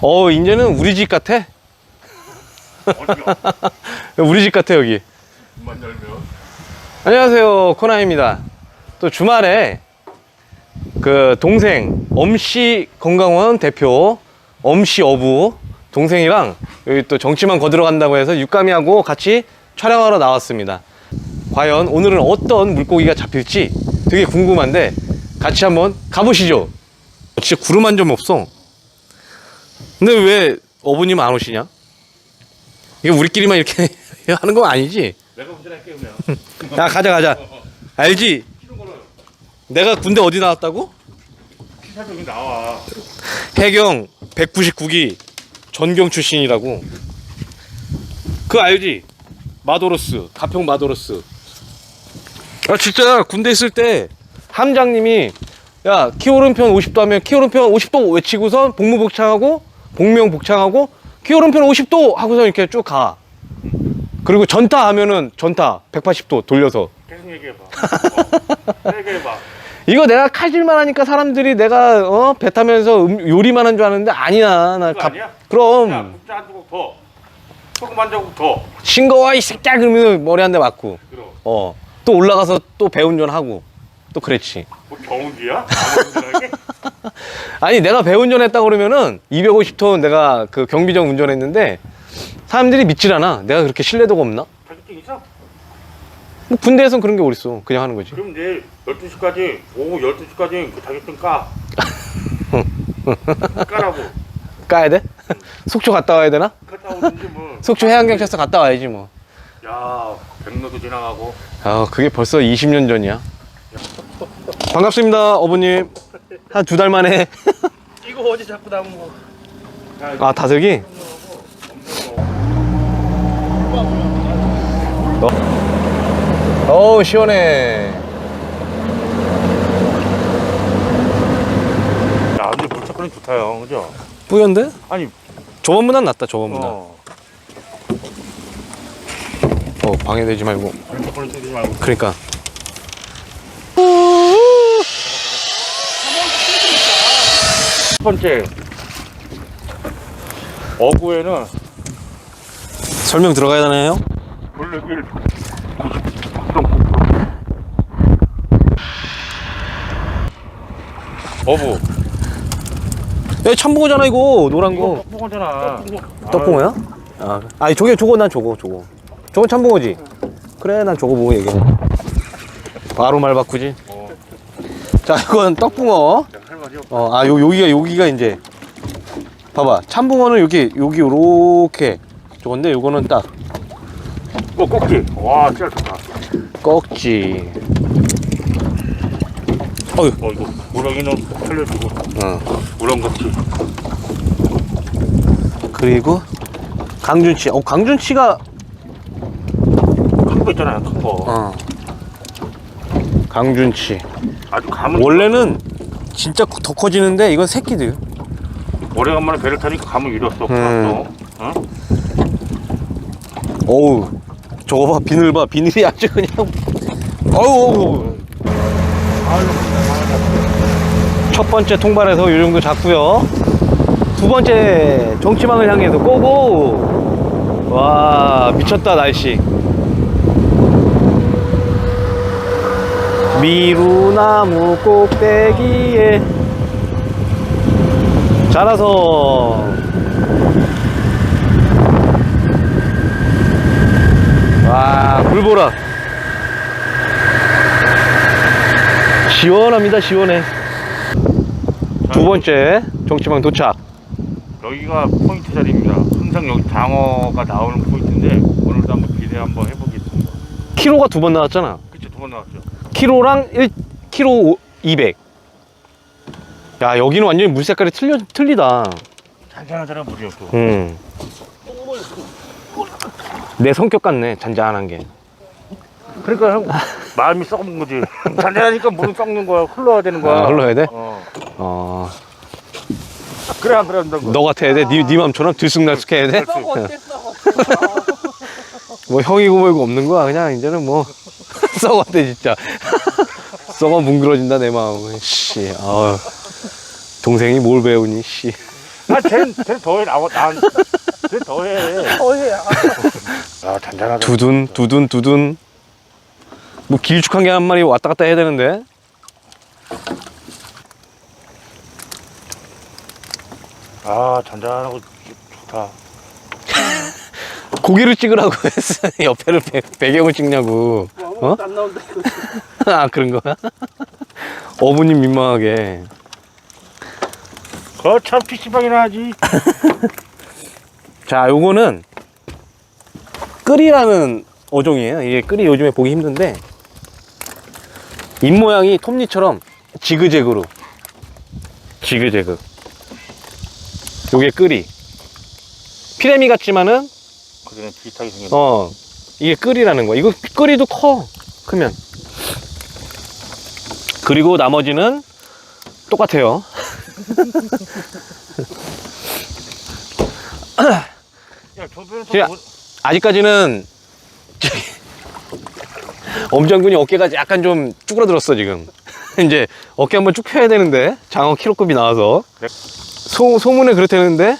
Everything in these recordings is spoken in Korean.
어, 이제는 우리 집 같아. 우리 집 같아, 여기. 문만 열면. 안녕하세요. 코나입니다. 또 주말에 그 동생 엄씨 건강원 대표 엄씨 어부 동생이랑 여기 또 정치만 거들어 간다고 해서 육감이하고 같이 촬영하러 나왔습니다. 과연 오늘은 어떤 물고기가 잡힐지 되게 궁금한데 같이 한번 가보시죠. 진짜 구름 한 점 없어. 근데 왜 어부님 안 오시냐? 이게 우리끼리만 이렇게 하는 거 아니지? 내가 운전할게 그러면. 야 가자 가자 알지? 키로 걸어요. 내가 군대 어디 나왔다고? 기사 저기 나와. 해경 199기 전경 출신이라고 그거 알지? 마도로스 가평 마도로스 아 진짜 군대 있을 때 함장님이 야 키오른편 50도 하면 키오른편 50도 외치고선 복무복창하고 복명 복창하고 키오른편 50도 하고서 이렇게 쭉 가 그리고 전타 하면은 전타 180도 돌려서 계속 얘기해봐. 어. 얘기해봐. 이거 내가 칼질만 하니까 사람들이 내가 어? 배 타면서 음- 요리만 한 줄 아는데 아니야. 나 그거 갑- 아니야? 그럼 국자 한 조각 더. 조금 한 조각 더. 싱거워 이 새끼야 그러면 머리 한 대 맞고 그럼. 어. 또 올라가서 또 배 운전 하고 또 그랬지. 뭐 경운기야? 아무? 아니 내가 배 운전했다 그러면은 250톤 내가 그 경비정 운전했는데 사람들이 믿질 않아. 내가 그렇게 신뢰도가 없나? 자격증 있어? 뭐 군대에선 그런 게 어딨어. 그냥 하는 거지. 그럼 내일 12시까지, 오후 12시까지 그 자격증 까. 까라고. 까야 돼? 속초 갔다 와야 되나? 갔다 오든지 뭐. 속초 해양경찰서 갔다 와야지 뭐. 야, 백로도 지나가고. 아, 그게 벌써 20년 전이야. 반갑습니다, 어머님. 한 두 달 만에. 이거 어디 자꾸 나무 뭐. 아, 다슬기? 어. 어우, 시원해. 야, 근데 물차권이 좋다요. 그죠? 뿌연데? 아니, 저번보단 낫다, 저번보다. 어, 어. 방해되지 말고. 물차권을 쓰지 말고. 그러니까. 첫 번째. 어구에는 설명 들어가야 되나요? 어부 야, 참붕어잖아, 이거. 노란 거. 뻑뻑하잖아 떡붕어야? 아, 아니, 저게 저거, 난 저거, 저거. 저건 참붕어지? 그래, 난 저거 보고 얘기해. 바로 말 바꾸지. 어. 자, 이건 떡붕어. 없 어, 아, 요, 여기가, 여기가 이제. 봐봐. 참붕어는 여기, 여기, 요렇게. 저건데, 요거는 딱, 어 꼭지 와 진짜 좋다 꺽지. 어휴. 어 이거 우렁이는 살려주고 어. 우렁같이 그리고, 강준치. 어, 강준치가, 큰거 있잖아요 큰 거 어. 강준치. 아주 감은 원래는 진짜 더 커지는데, 이건 새끼들. 오래간만에 배를 타니까 감을 잃었어 음. 또 어? 어우, 저거 봐, 비늘 봐. 비늘이 아주 그냥. 어우, 첫 번째 통발에서 요 정도 잡고요. 두 번째 정치망을 향해서 꼬고. 와, 미쳤다, 날씨. 미루나무 꼭대기에 자라서 와, 물 보라. 시원합니다, 시원해. 두 번째 정치망 도착. 여기가 포인트 자리입니다 항상 여기 장어가 나오는 포인트인데 오늘도 한번 기대 한번 해보겠습니다 키로가 두 번 나왔잖아. 그치 두 번 나왔죠 키로랑 1 키로 200. 야, 여기는 완전히 물 색깔이 틀려, 틀리다. 잔잔하잖아 물이 또 음. 내 성격 같네, 잔잔한 게. 그러니까 형 마음이 썩는 거지 잔잔하니까 물은 썩는 거야 흘러야 되는 거야 아, 흘러야 돼? 어. 어, 그래 안 그래 한다고 너 같아야 돼? 네, 네 맘처럼 들쑥날쑥해야 돼? 썩어 뭐 형이고 뭐이고 없는 거야. 그냥 이제는 뭐 썩었대 진짜. 썩어 뭉그러진다 내 마음은. 씨, 아 동생이 뭘 배우니 씨. 아, 쟤는, 쟤는 더해, 나와, 난. 쟤 더해. 어예. 아, 잔잔하다. 두둔 두둔 두둔 뭐 길쭉한 게 한 마리 왔다 갔다 해야 되는데 아, 잔잔하고 좋다. 고기를 찍으라고 했어 옆에를 배, 배경을 찍냐고 어? 안 나온다 이거. 아 그런 거야? 어부님 민망하게 거참 PC방이나 하지. 자 요거는 끌이라는 어종이에요 이게 끌이 요즘에 보기 힘든데 입모양이 톱니처럼 지그재그로 지그재그 요게 끌이 피레미 같지만은 그전에 비슷하게 생겼네. 어 이게 끌이라는 거야. 이거 끌이도 커. 크면. 그리고 나머지는 똑같아요. 야, 저번에 제가- 아직까지는 저기 엄장군이 어깨가 약간 좀 쭈그러들었어 지금. 이제 어깨 한번 쭉 펴야 되는데 장어 키로급이 나와서. 네. 소, 소문에 그렇다는데?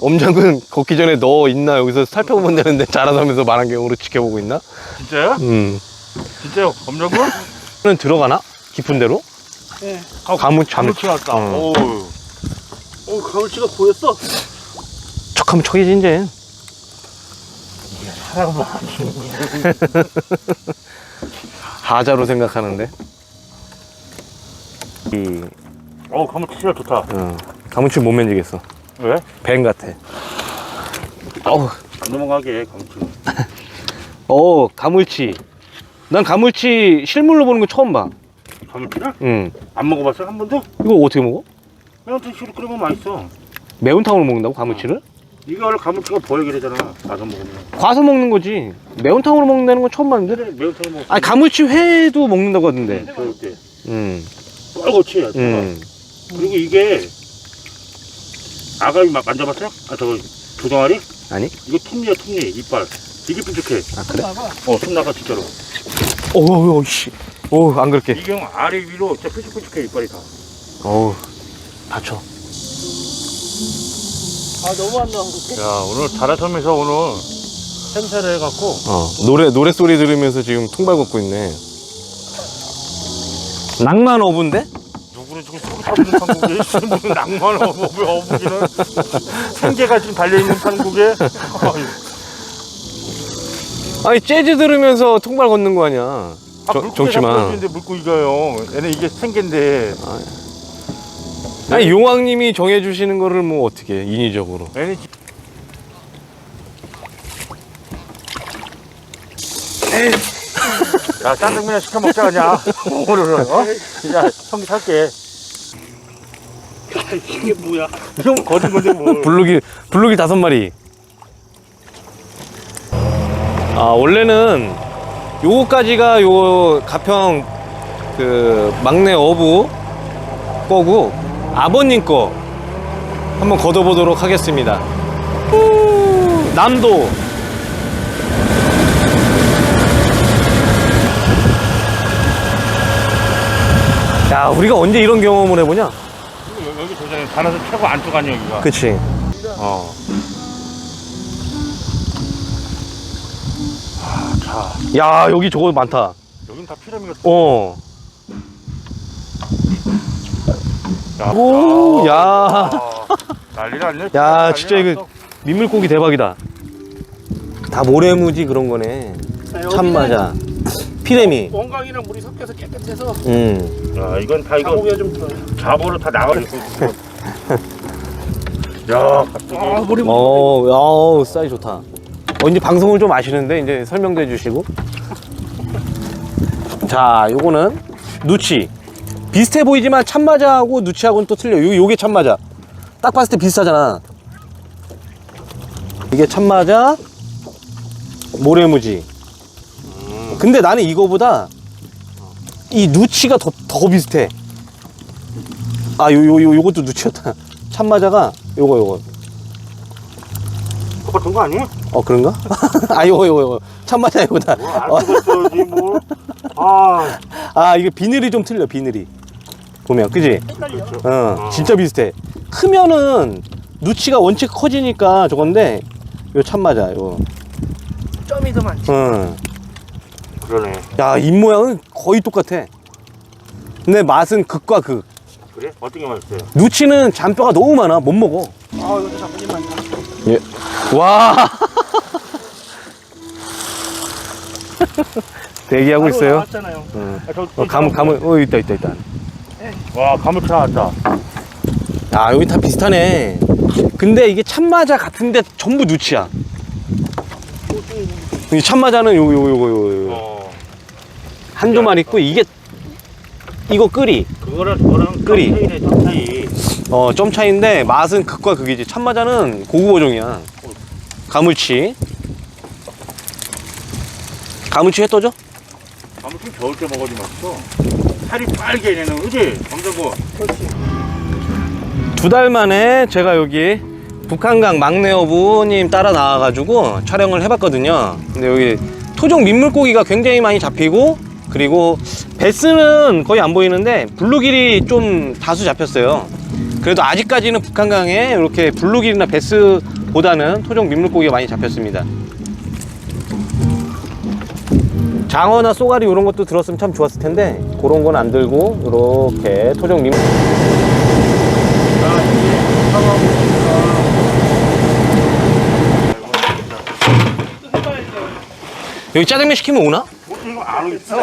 엄장군 걷기 전에 너 있나 여기서 살펴보면 되는데 자라서면서 만안경으로 지켜보고 있나? 진짜요? 음. 진짜요? 는 들어가나? 깊은 데로? 예. 가문 잠 가물치 왔다. 어. 오. 어 가물치가 보였어. 척하면 척이지 이제 사람을 하자로 생각하는데 이 어, 가물치 진짜 좋다. 어, 가문치 못 만지겠어 왜? 뱀 같아 어우 안 넘어가게, 가물치. 어 가물치 난 가물치 실물로 보는 거 처음 봐 가물치를? 응. 안 먹어봤어? 한 번도? 이거 어떻게 먹어? 매운탕 시로 끓이면 맛있어. 매운탕으로 먹는다고 가물치를? 원래 가물치가 보여기래잖아. 가서 먹으면. 과서 먹는 거지 매운탕으로 먹는다는 건 처음 봤는데 그래, 매운탕을 먹어. 아니 가물치 회도 먹는다고 하던데 때. 응. 빨갛지? 응. 응. 그리고 이게 아가미 막 만져봤어? 아 저거 조동아리? 아니? 이거 톱니야 톱니 이빨 되게 뾰족해 아 그래? 어손 나가 진짜로 어우 어우 씨 어우 안 그렇게 이게 형 아래 위로 진짜 뾰족뾰족해 이빨이 다 어우 다쳐 아 너무 안 나오는데. 야 오늘 자라섬에서 오늘 행사를 해갖고 어 노래 노래 소리 들으면서 지금 통발 걷고 있네 낭만 어부인데? 누구는 지금 소리 타는 한국에 무슨 낭만 어부 어부기는 생계가 지금 달려있는 한국에? 아니 재즈 들으면서 통발 걷는 거 아니야? 아, 정- 물고기 정치만. 잡혀있는데 물고기가요. 얘는 이게 생계인데. 아니 용왕님이 정해주시는 거를 뭐 어떻게 해, 인위적으로? 얘는 지- 야 짜장면이나 시켜 먹자 그냥. 오늘은 어? 야 형이 살게 이게 뭐야? 형 건데 뭐. 블루길 블루길 다섯 마리. 아 원래는 요거까지가 요 가평 그 막내 어부 거고 아버님 거 한번 걷어보도록 하겠습니다. 후, 남도. 야 우리가 언제 이런 경험을 해보냐 여기- 도장에 가나서 최고 안쪽 아니야 여기가 그치 어. 아, 자, 야 여기 저거 많다 여긴 다 피라미드. 어 야, 오, 야. 아, 난리 났네. 야, 난리 진짜 이거- 났어. 민물고기 대박이다. 다 모래무지 그런 거네. 참마자, 피레미. 원강이랑 물이 섞여서 깨끗해서 음. 야, 이건 다 이거 가보기가 좀. 잡어로 다 나가 있어. 야, 갑자기. 아 물이 어, 야, 사이 좋다. 어, 이제 방송을 좀 아시는데 이제 설명도 해주시고. 자, 요거는 누치. 비슷해 보이지만 참마자하고 누치하고는 또 틀려. 요, 요게 참마자. 딱 봤을 때 비슷하잖아. 이게 참마자, 모래무지. 근데 나는 이거보다 이 누치가 더, 더 비슷해. 아, 요, 요, 요, 요것도 누치였다. 참마자가 요거, 요거. 똑같은 거 아니야? 어, 그런가? 아, 요거, 요거, 요거. 참마자 이거다. 어, 안 죽었어야지, 뭐. 아, 아, 이게 비늘이 좀 틀려, 비늘이. 보면, 그지? 헷갈려. 어, 진짜 비슷해. 크면은 누치가 원체 커지니까 저건데 요 참마자 요. 점이 더 많지. 응. 그러네. 야, 입 모양은 거의 똑같아. 근데 맛은 극과 극. 그래? 어떤 게 맛있어요? 누치는 잔뼈가 너무 많아. 못 먹어. 아 이것도 장모님 많다. 예. 와. 대기하고 바로 있어요. 나왔잖아요. 응. 아, 저, 어, 가물, 가물, 어, 있다, 있다, 있다. 와, 가물치 나왔다. 야, 여기 다 비슷하네. 근데 이게 참마자 같은데 전부 누치야. 이 참마자는 요, 요, 요, 요, 요, 요. 어. 한조만 있고, 이게, 이거 끓이. 그거랑 저거랑 끓이. 점 차이. 어, 점 차이인데 맛은 극과 극이지. 참마자는 고급 어종이야. 가물치. 가물치 회 떠줘? 가물치 겨울 때 먹어야지 맛있어. 살이 빨개, 얘는. 그지? 검정고. 두 달 만에 제가 여기 북한강 막내 어부님 따라 나와가지고 촬영을 해봤거든요. 근데 여기 토종 민물고기가 굉장히 많이 잡히고 그리고 베스는 거의 안 보이는데 블루길이 좀 다수 잡혔어요. 그래도 아직까지는 북한강에 이렇게 블루길이나 베스보다는 토종 민물고기가 많이 잡혔습니다. 장어나 쏘가리 이런 것도 들었으면 참 좋았을 텐데 그런 건 안 들고 이렇게 토종 민물 여기 짜장면 시키면 오나? 안 오겠어?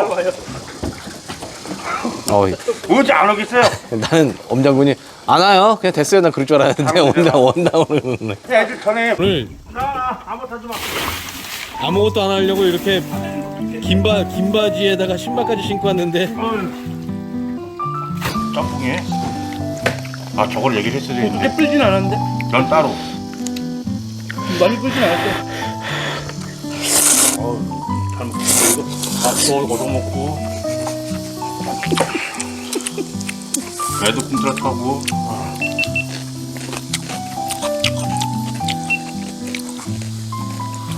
어, 어디 안 오겠어요? 나는 엄장군이 안 와요. 그냥 됐어요. 난 그럴 줄 알았는데 원다 원다 오는. 애들 전에. 오늘 나, 아무 타지 마. 아무것도 안 하려고 이렇게 긴바 긴 바지에다가 신발까지 신고 왔는데 짬뽕에. 아, 저걸 얘기를 했어야 되는데. 불진 않았는데? 넌 따로. 많이 불진 않았대. 어 밥도 얻어먹고. 애도 꿈틀어 타고.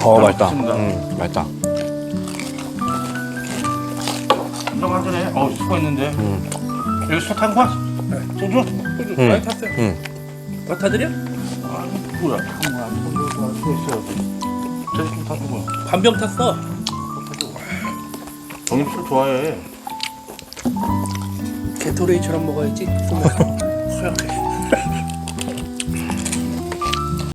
어 맛있다. 맛있습니다. 음, 맛있다. 운동 한 잔에, 어우, 수고했는데. 여기 술탄 거야? 소주? 소주 음. 많이 탔어요. 음. 더 타드려? 아, 뭐야, 탄 거야. 소주가 수고했어요. 저기 좀 타는 거야. 반병 탔어. 술 좋아해. 게토레이처럼 먹어야지. 하얗게.